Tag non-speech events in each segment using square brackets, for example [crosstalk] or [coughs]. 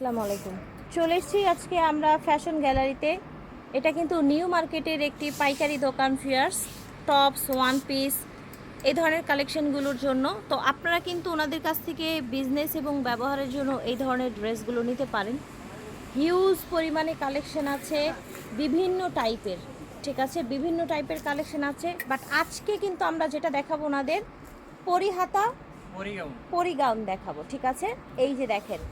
আসসালামু আলাইকুম। চলে এসেছি আজকে আমরা ফ্যাশন গ্যালারিতে। এটা কিন্তু নিউ মার্কেটের একটি পাইকারি দোকান ফিয়ার্স টপস ওয়ান পিস এই ধরনের কালেকশনগুলোর জন্য। তো আপনারা কিন্তু ওনাদের কাছ থেকে বিজনেস এবং ব্যবহারের জন্য এই ধরনের ড্রেসগুলো নিতে পারেন। হিউজ পরিমাণে কালেকশন আছে বিভিন্ন টাইপের ঠিক আছে? বিভিন্ন টাইপের কালেকশন আছে। বাট আজকে কিন্তু আমরা যেটা দেখাবো ওনাদের পরিহাতা পরিগাউন। পরিগাউন দেখাবো ঠিক আছে? এই যে দেখেন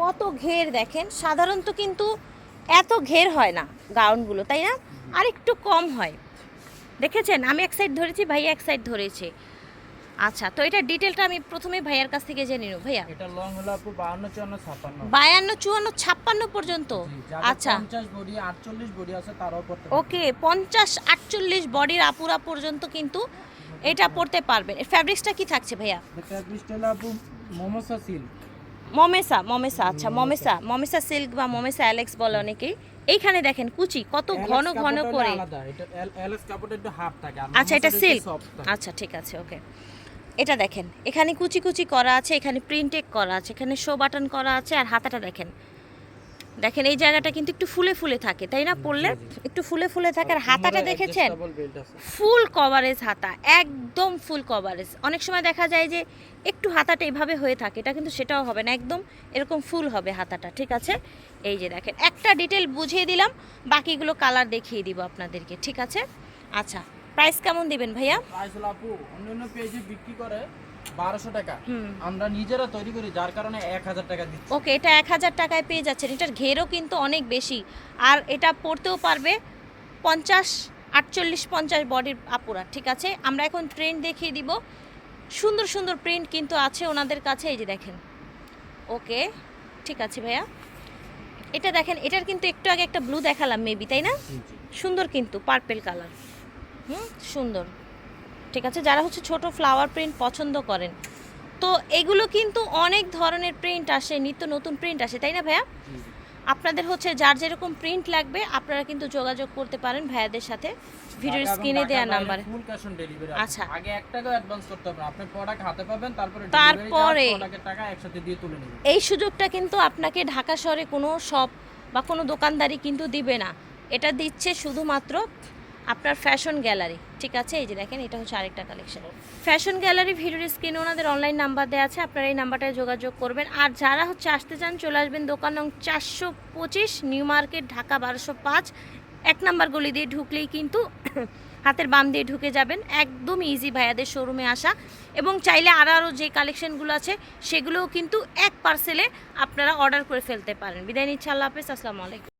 কত ঘের দেখেন? সাধারণত কিন্তু এত ঘের হয় না গাউনগুলো তাই না? আর একটু কম হয়। দেখেছেন? আমি এক সাইড ধরেছি ভাইয়া এক সাইড ধরেছে। আচ্ছা তো এটা ডিটেলটা আমি প্রথমে ভাইয়ার কাছ থেকে জেনে নেব ভাইয়া। এটা লং হলো আপু বাহান্ন চুয়ান্ন ছাপ্পান্ন। বায়ান্ন চুয়ান্ন ছাপ্পান্ন পর্যন্ত? আচ্ছা। পঞ্চাশ বডি আটচল্লিশ বডি আছে তারাও পড়তে ওকে পঞ্চাশ আটচল্লিশ বডির আপুরা পর্যন্ত কিন্তু এটা পড়তে পারবেন ফ্যাব্রিক্সটা কি থাকছে ভাইয়া? ফ্যাব্রিকটা হলো আপু মোমোসা সিল মমেসা মমেসা আচ্ছা মমেসা মমেসা সিল্ক বা মমেসা অ্যালেক্স বলে অনেকেই। এইখানে দেখেন কুচি কত ঘন ঘন করে। আচ্ছা এটা সিল্ক আচ্ছা ঠিক আছে ওকে এটা দেখেন এখানে কুচি কুচি করা আছে এখানে প্রিন্টেক করা আছে এখানে শো বাটন করা আছে আর হাতাটা দেখেন। দেখেন এই জায়গাটা কিন্তু একটু ফুলে ফুলে থাকে তাই না? পড়লে একটু ফুলে ফুলে থাকে। আর হাতাটা দেখেছেন। ফুল কভারেজ হাতা একদম ফুল কভারেজ অনেক সময় দেখা যায় যে একটু হাতাটা এভাবে হয়ে থাকে এটা কিন্তু সেটাও হবে না একদম এরকম ফুল হবে হাতাটা ঠিক আছে? এই যে দেখেন একটা ডিটেল বুঝিয়ে দিলাম বাকিগুলো কালার দেখিয়ে দিব আপনাদেরকে ঠিক আছে? আচ্ছা প্রাইস কেমন দিবেন ভাইয়া? প্রাইস আপু অন্যান্য পেজে বিক্রি করে বারোশো টাকা। আমরা নিজেরা তৈরি করি যার কারণে এক হাজার টাকা দিচ্ছি। ওকে এটা এক হাজার টাকায় পেয়ে যাচ্ছেন। এটার ঘেরও কিন্তু অনেক বেশি। আর এটা পড়তেও পারবে পঞ্চাশ আটচল্লিশ পঞ্চাশ বডির আপুরা ঠিক আছে? আমরা এখন প্রিন্ট দেখিয়ে দিব। সুন্দর সুন্দর প্রিন্ট কিন্তু আছে ওনাদের কাছে এই যে দেখেন। ওকে ঠিক আছে ভাইয়া। এটা দেখেন এটার কিন্তু একটু আগে একটা ব্লু দেখালাম মেবি তাই না? সুন্দর কিন্তু পার্পেল কালার হুম সুন্দর। ঠিক আছে? যারা হচ্ছে ছোট ফ্লাওয়ার প্রিন্ট পছন্দ করেন। তো এগুলো কিন্তু অনেক ধরনের প্রিন্ট আসে নিত্য নতুন প্রিন্ট আসে তাই না ভাইয়া? আপনাদের হচ্ছে যার যেরকম প্রিন্ট লাগবে আপনারা কিন্তু যোগাযোগ করতে পারেন ভাইয়াদের সাথে। ভিডিওর স্ক্রিনে দেওয়া নাম্বারে ফুল ক্যাশ অন ডেলিভারি আচ্ছা। আগে 1 টাকা অ্যাডভান্স করতে হবে আপনি প্রোডাক্ট হাতে পাবেন তারপরে তারপরে- প্রোডাক্টের টাকা একসাথে দিয়ে তুলে নেবেন। এই সুযোগটা কিন্তু আপনাকে ঢাকা শহরে কোনো শপ বা কোনো দোকানদারি কিন্তু দিবে না। এটা দিচ্ছে শুধুমাত্র আপনার ফ্যাশন গ্যালারি, ঠিক আছে? এই যে দেখেন, এটা হচ্ছে আরেকটা কালেকশন ফ্যাশন গ্যালারি ভিডিওর স্ক্রিনে ওনাদের অনলাইন নাম্বার দেওয়া আছে, আপনারা এই নাম্বারটায় যোগাযোগ করবেন। আর যারা হচ্ছে আসতে চান, চলে আসবেন দোকান নং চারশো পঁচিশ, নিউ মার্কেট, ঢাকা বারোশো পাঁচ। এক নাম্বার গলি দিয়ে ঢুকলেই কিন্তু [coughs] হাতের বাম দিয়ে ঢুকে যাবেন। একদম ইজি ভাইয়াদের শোরুমে আসা। এবং চাইলে আরও আরও যে কালেকশনগুলো আছে, সেগুলোও কিন্তু এক পার্সেলে আপনারা অর্ডার করে ফেলতে পারেন। বিদায় নিচ্ছি, আল্লাহ হাফেজ, আসসালামু আলাইকুম।